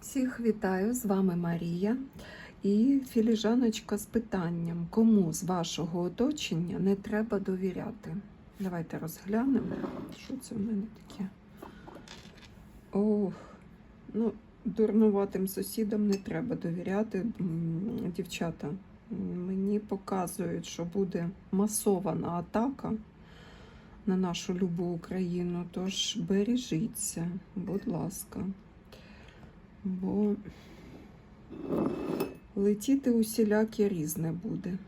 Всіх вітаю, з вами Марія і філіжаночка з питанням, кому з вашого оточення не треба довіряти. Давайте розглянемо, що це в мене таке. Ох, ну, дурнуватим сусідам не треба довіряти, дівчата. Мені показують, що буде масована атака на нашу любу Україну, тож бережіться, будь ласка бо летіти усіляке різне буде.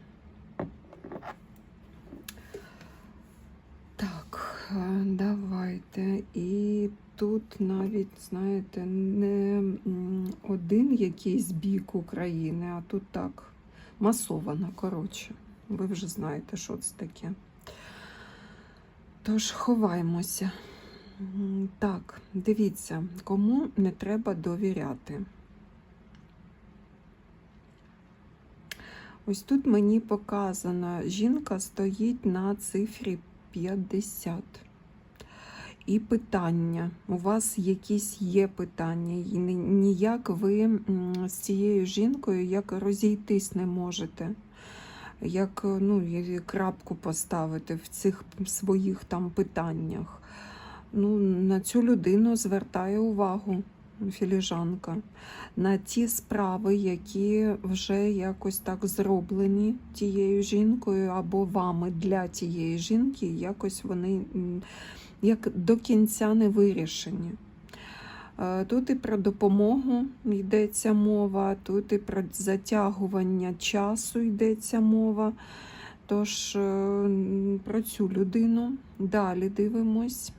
Так, давайте. І тут навіть, знаєте, не один якийсь бік України, а тут так масовано, коротше. Ви вже знаєте, що це таке. Тож ховаймося. Так, дивіться, кому не треба довіряти. Ось тут мені показано, жінка стоїть на цифрі 50. І питання. У вас якісь є питання, і ніяк ви з цією жінкою як розійтись не можете. Як ну, крапку поставити в цих своїх там питаннях ну, на цю людину звертає увагу філіжанка, на ті справи, які вже якось так зроблені тією жінкою або вами для тієї жінки, якось вони як до кінця не вирішені. Е, Тут і про допомогу йдеться мова, тут і про затягування часу йдеться мова. Тож е, про цю людину далі дивимось. Е,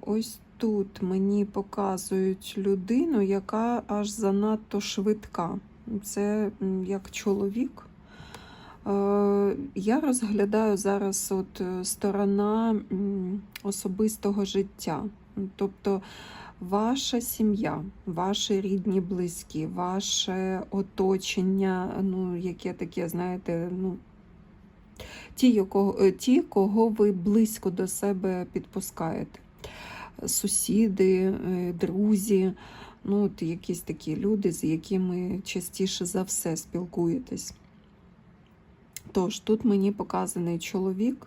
Ось тут мені показують людину, яка аж занадто швидка. Це як чоловік. Я розглядаю зараз от е, сторона особистого життя. Тобто ваша сім'я, ваші рідні, близькі, ваше оточення, ну, яке таке, знаєте, ну, ті, якого, е, ті, кого ви близько до себе підпускаєте. Сусіди, е, друзі, ну, от якісь такі люди, з якими частіше за все спілкуєтесь. Тож, тут мені показаний чоловік,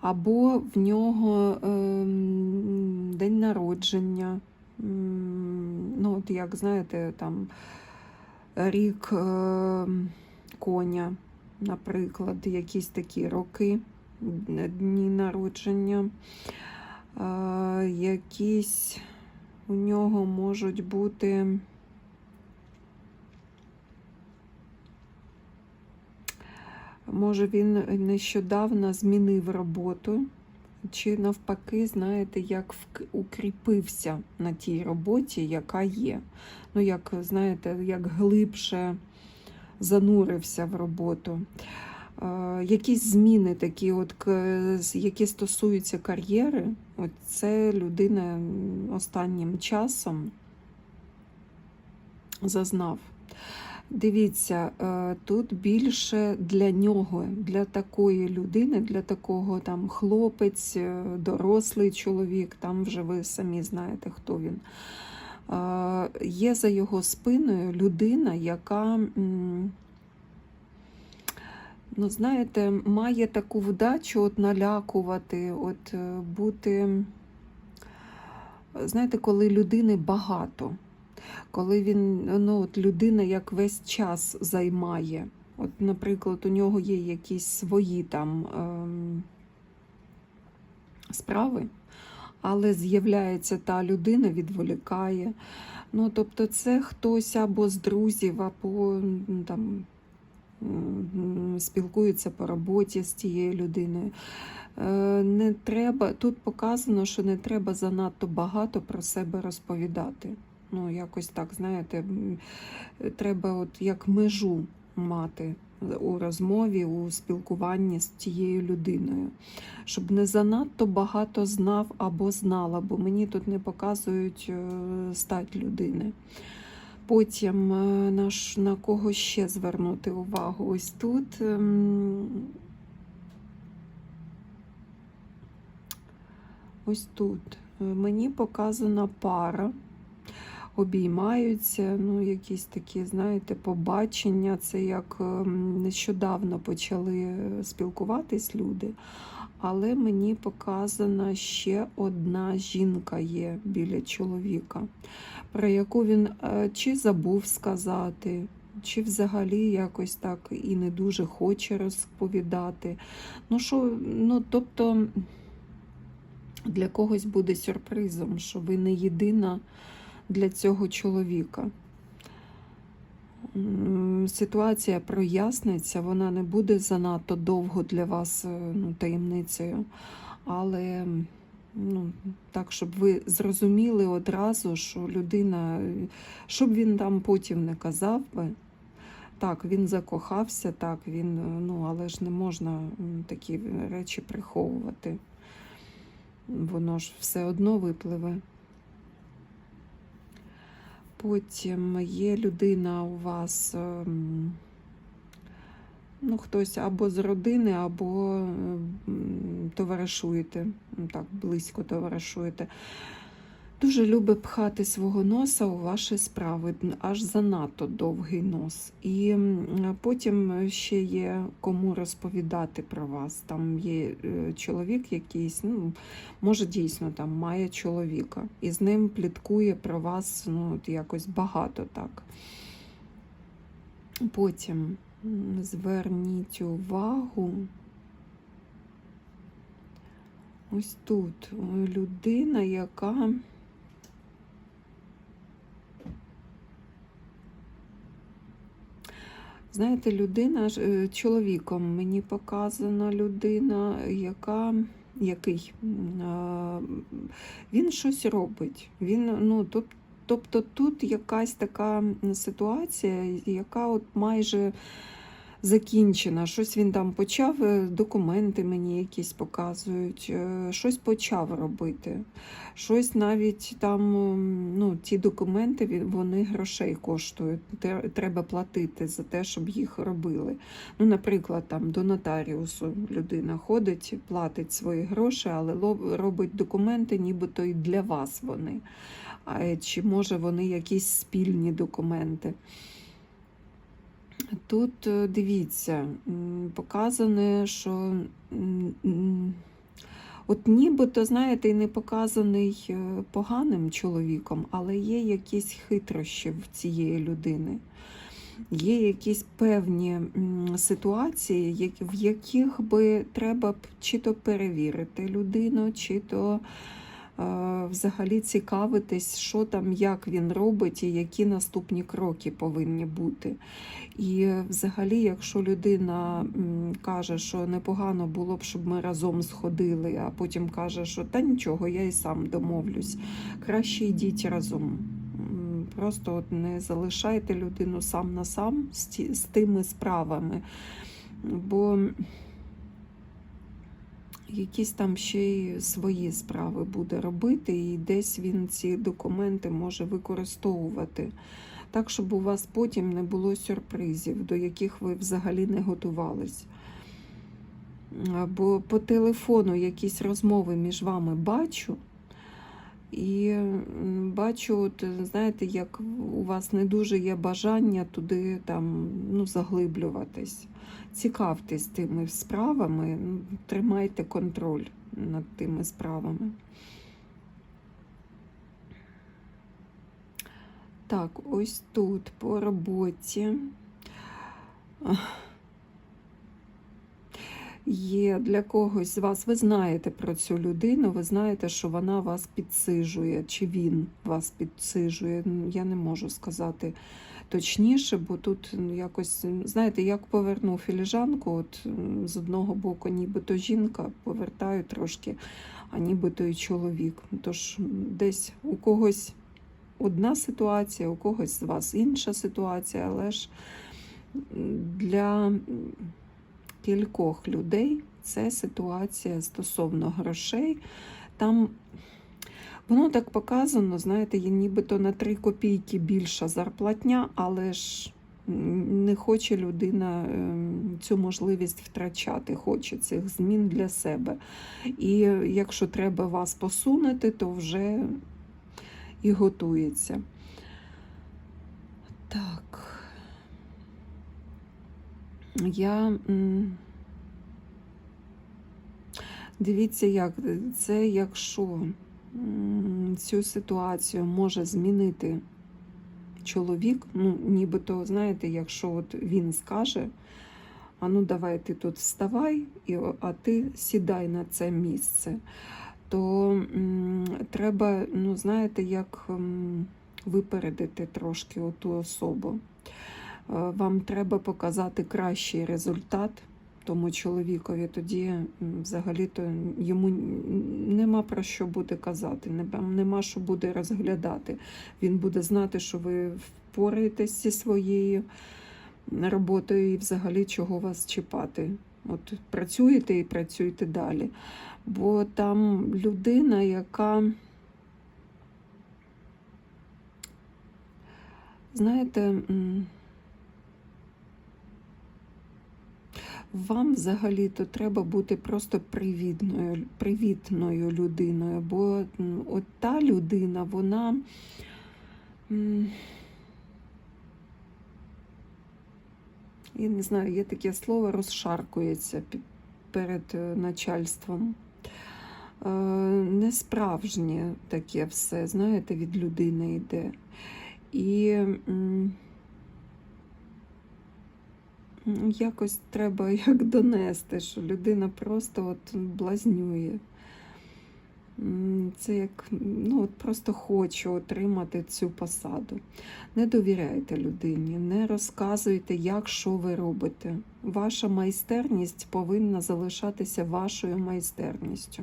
або в нього ем, день народження. Ну, от як знаєте, там рік ем, коня, наприклад, якісь такі роки, дні народження. Якісь у нього можуть бути. Може, він нещодавно змінив роботу, чи навпаки, знаєте, як укріпився на тій роботі, яка є. Ну, як, знаєте, як глибше занурився в роботу. Е, Якісь зміни такі, от, які стосуються кар'єри, от це людина останнім часом зазнав. Дивіться, е, тут більше для нього, для такої людини, для такого там хлопець, е, дорослий чоловік, там вже ви самі знаєте, хто він. Є за його спиною людина, яка, ну, знаєте, має таку вдачу от налякувати, от е, бути, знаєте, коли людини багато коли він, ну, от людина як весь час займає. От, наприклад, у нього є якісь свої там ем, справи, але з'являється та людина, відволікає. Ну, тобто, це хтось або з друзів, або там м, спілкується по роботі з тією людиною. Е, Не треба, тут показано, що не треба занадто багато про себе розповідати. Ну, якось так, знаєте, треба от як межу мати у розмові, у спілкуванні з тією людиною, щоб не занадто багато знав або знала, бо мені тут не показують е, стать людини. Потім е, на, ш- на кого ще звернути увагу? Ось тут. ем, Ось тут. е, мені показана пара, обіймаються, ну, якісь такі, знаєте, побачення. Це як ем, нещодавно почали спілкуватись люди. Але мені показана ще одна жінка є біля чоловіка, про яку він е, чи забув сказати, чи взагалі якось так і не дуже хоче розповідати. Ну, що, ну, тобто для когось буде сюрпризом, що ви не єдина для цього чоловіка. Ситуація проясниться, вона не буде занадто довго для вас е, ну, таємницею, але ну, так, щоб ви зрозуміли одразу, що людина, щоб він там потім не казав би. Так, він закохався, так, він, е, ну, але ж не можна такі речі приховувати. Воно ж все одно випливе. Потім є людина у вас, ем, ну, хтось або з родини, або ем, товаришуєте, так, близько товаришуєте. Дуже любить пхати свого носа у ваші справи, аж занадто довгий нос. І потім ще є кому розповідати про вас. Там є е, чоловік якийсь, ну, може дійсно там має чоловіка, і з ним пліткує про вас ну, якось багато так. Потім зверніть увагу. Ось тут е, людина, яка. Знаєте, людина е, чоловіком мені показана людина, яка який він щось робить. Він, ну, тоб- тобто тут якась така ситуація, яка от майже закінчена. Щось він там почав, е, документи мені якісь показують, е, щось почав робити. Щось навіть там, ну, ті документи вони грошей коштують. Треба платити за те, щоб їх робили. Ну, наприклад, там до нотаріусу людина ходить, платить свої гроші, але робить документи, нібито і для вас вони. А чи може вони якісь спільні документи? Тут е, дивіться, показане, що от нібито, знаєте, і не показаний е, поганим чоловіком, але є якісь хитрощі в цієї людини. Є якісь певні ситуації, в яких би треба чи то перевірити людину, чи то взагалі цікавитись, що там, як він робить і які наступні кроки повинні бути. І взагалі, якщо людина каже, що непогано було б, щоб ми разом сходили, а потім каже, що та нічого, я і сам домовлюсь, краще йдіть разом. Просто от не залишайте людину сам на сам з тими справами. Бо якісь там ще й свої справи буде робити, і десь він ці документи може використовувати. Так, щоб у вас потім не було сюрпризів, до яких ви взагалі не готувались. Бо по телефону якісь розмови між вами бачу. І бачу, знаєте, як у вас не дуже є бажання туди там, ну, заглиблюватись. Цікавтесь тими справами, ну, тримайте контроль над тими справами. Так, ось тут по роботі. Є для когось з вас, ви знаєте про цю людину, ви знаєте, що вона вас підсижує, чи він вас підсижує. Я не можу сказати точніше, бо тут якось, знаєте, як поверну філіжанку, от з одного боку, нібито жінка, повертаю трошки, а нібито і чоловік. Тож десь у когось одна ситуація, у когось з вас інша ситуація, але ж для кількох людей це ситуація стосовно грошей. Там воно так показано, знаєте, є нібито на 3 копійки більша зарплатня, але ж Не хоче людина ем, цю можливість втрачати, хоче цих змін для себе. І якщо треба вас посунути, то вже і готується. Так. Я. Дивіться, як це, якщо цю ситуацію може змінити чоловік, ну, нібито, знаєте, якщо от він скаже, а ну давай ти тут вставай, а ти сідай на це місце, то треба, ну, знаєте, як випередити трошки оту особу. Е, Вам треба показати кращий результат тому чоловікові, тоді взагалі-то йому нема про що буде казати, нема- що буде розглядати. Він буде знати, що ви впораєтесь зі своєю роботою і взагалі чого вас чіпати. От працюєте і працюєте далі. Бо там людина, яка, знаєте, вам взагалі-то треба бути просто привітною, привітною людиною, бо от та людина, вона. Я не знаю, є таке слово розшаркується перед е, начальством. Е, Несправжнє таке все, знаєте, від людини йде. І якось треба як донести, що людина просто от блазнює. Це як ну, от просто хочу отримати цю посаду. Не довіряйте людині, не розказуйте, як що ви робите. Ваша майстерність повинна залишатися вашою майстерністю.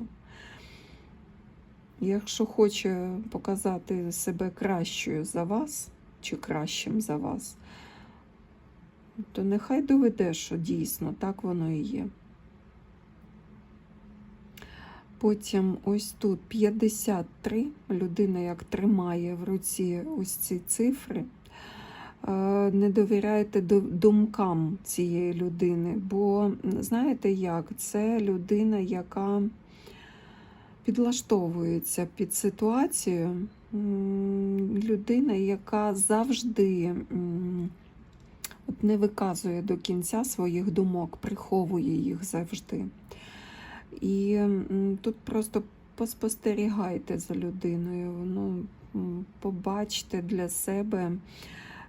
Якщо хоче показати себе кращою за вас чи кращим за вас, то нехай доведе, що дійсно так воно і є. Потім ось тут 53 людина як тримає в руці ось ці цифри. Е, Не довіряйте думкам цієї людини, бо знаєте як, це людина, яка підлаштовується під ситуацію, людина, яка завжди не виказує до кінця своїх думок, приховує їх завжди. І тут просто поспостерігайте за людиною, ну, побачте для себе,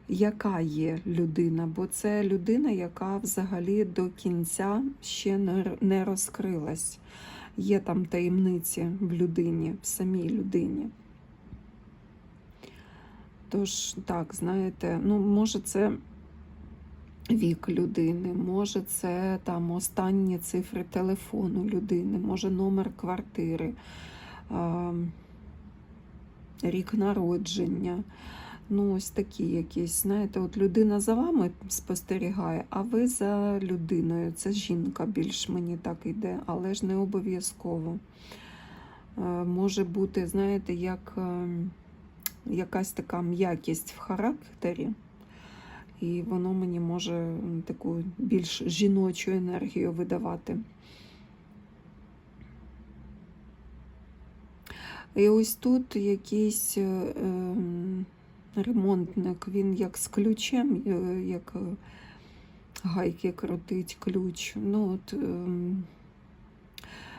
яка є людина, бо це людина, яка взагалі до кінця ще не розкрилась. Є там таємниці в людині, в самій людині. Тож, так, знаєте, ну, може, це вік людини, може це там останні цифри телефону людини, може номер квартири, рік народження. Ну, ось такі якісь, знаєте, от людина за вами спостерігає, а ви за людиною. Це жінка більш мені так йде, але ж не обов'язково. Може бути, знаєте, як е, якась така м'якість в характері. І воно мені може таку більш жіночу енергію видавати. І ось тут якийсь е, ем, ремонтник, він як з ключем, е, як е, гайки крутить ключ. Ну, от, ем,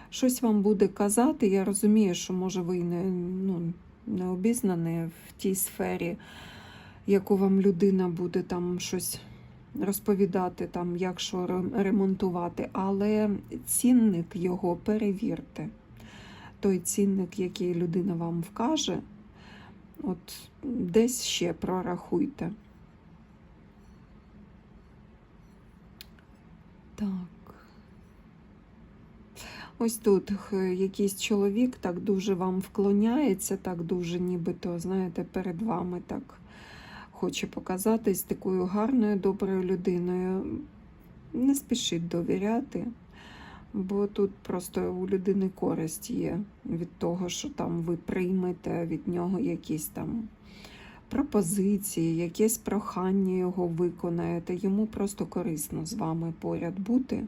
щось вам буде казати. Я розумію, що може ви не, ну, не обізнані в тій сфері, яку вам людина буде там щось розповідати, там, як що ремонтувати, але цінник його перевірте. Той цінник, який людина вам вкаже, от десь ще прорахуйте. Так. Ось тут якийсь чоловік так дуже вам вклоняється, так дуже нібито, знаєте, перед вами так хоче показатись такою гарною, доброю людиною. Не спішіть довіряти, бо тут просто у людини користь є від того, що там ви приймете від нього якісь там пропозиції, якесь прохання його виконаєте. Йому просто корисно з вами поряд бути.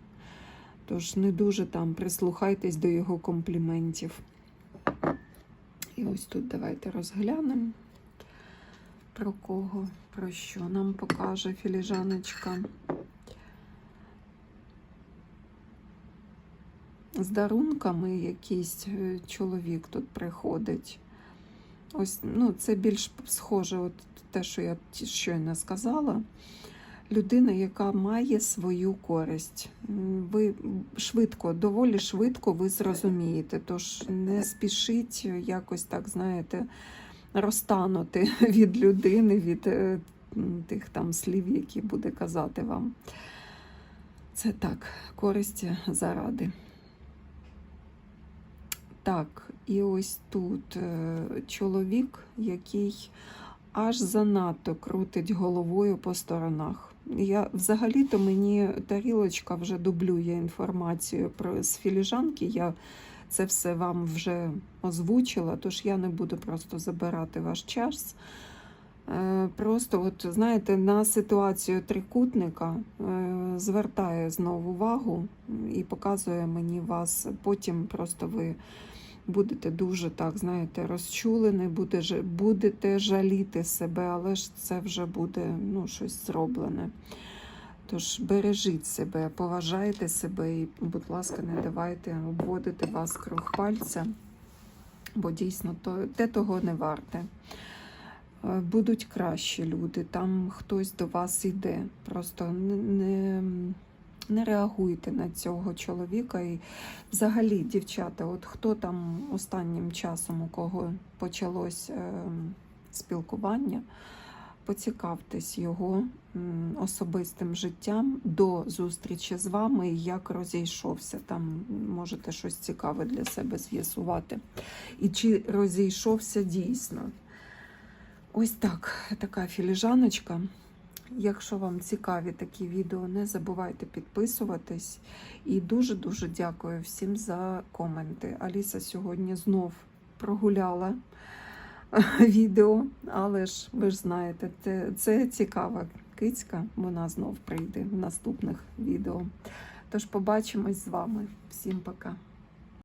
Тож не дуже там прислухайтесь до його компліментів. І ось тут давайте розглянемо, про кого, про що нам покаже філіжаночка. З дарунками якийсь е, чоловік тут приходить. Ось, ну, це більш схоже, от те, що я щойно сказала. Людина, яка має свою користь. Ви швидко, доволі швидко ви зрозумієте. Тож не спішіть якось так, знаєте, розтанути від людини, від е, тих там слів, які буде казати вам. Це так, користь заради. Так, і ось тут е, чоловік, який аж занадто крутить головою по сторонах. Я взагалі-то мені тарілочка вже дублює інформацію про з філіжанки. Я це все вам вже озвучила, тож я не буду просто забирати ваш час. Е, Просто, от знаєте, на ситуацію трикутника е, звертає знову увагу і показує мені вас. Потім просто ви будете дуже так, знаєте, розчулені, будете жаліти себе, але ж це вже буде ну, щось зроблене. Тож бережіть себе, поважайте себе і, будь ласка, не давайте обводити вас круг пальця, бо дійсно то, те того не варте. Е, Будуть кращі люди, там хтось до вас йде. Просто не, не, не реагуйте на цього чоловіка. І взагалі, дівчата, от хто там останнім часом, у кого почалось е, спілкування, поцікавтесь його особистим життям до зустрічі з вами, як розійшовся. Там можете щось цікаве для себе з'ясувати. І чи розійшовся дійсно. Ось так, така філіжаночка. Якщо вам цікаві такі відео, не забувайте підписуватись. І дуже-дуже дякую всім за коменти. Аліса сьогодні знов прогуляла відео, але ж ви ж знаєте, це, це цікава кицька. Вона знов прийде в наступних відео. Тож побачимось з вами. Всім пока.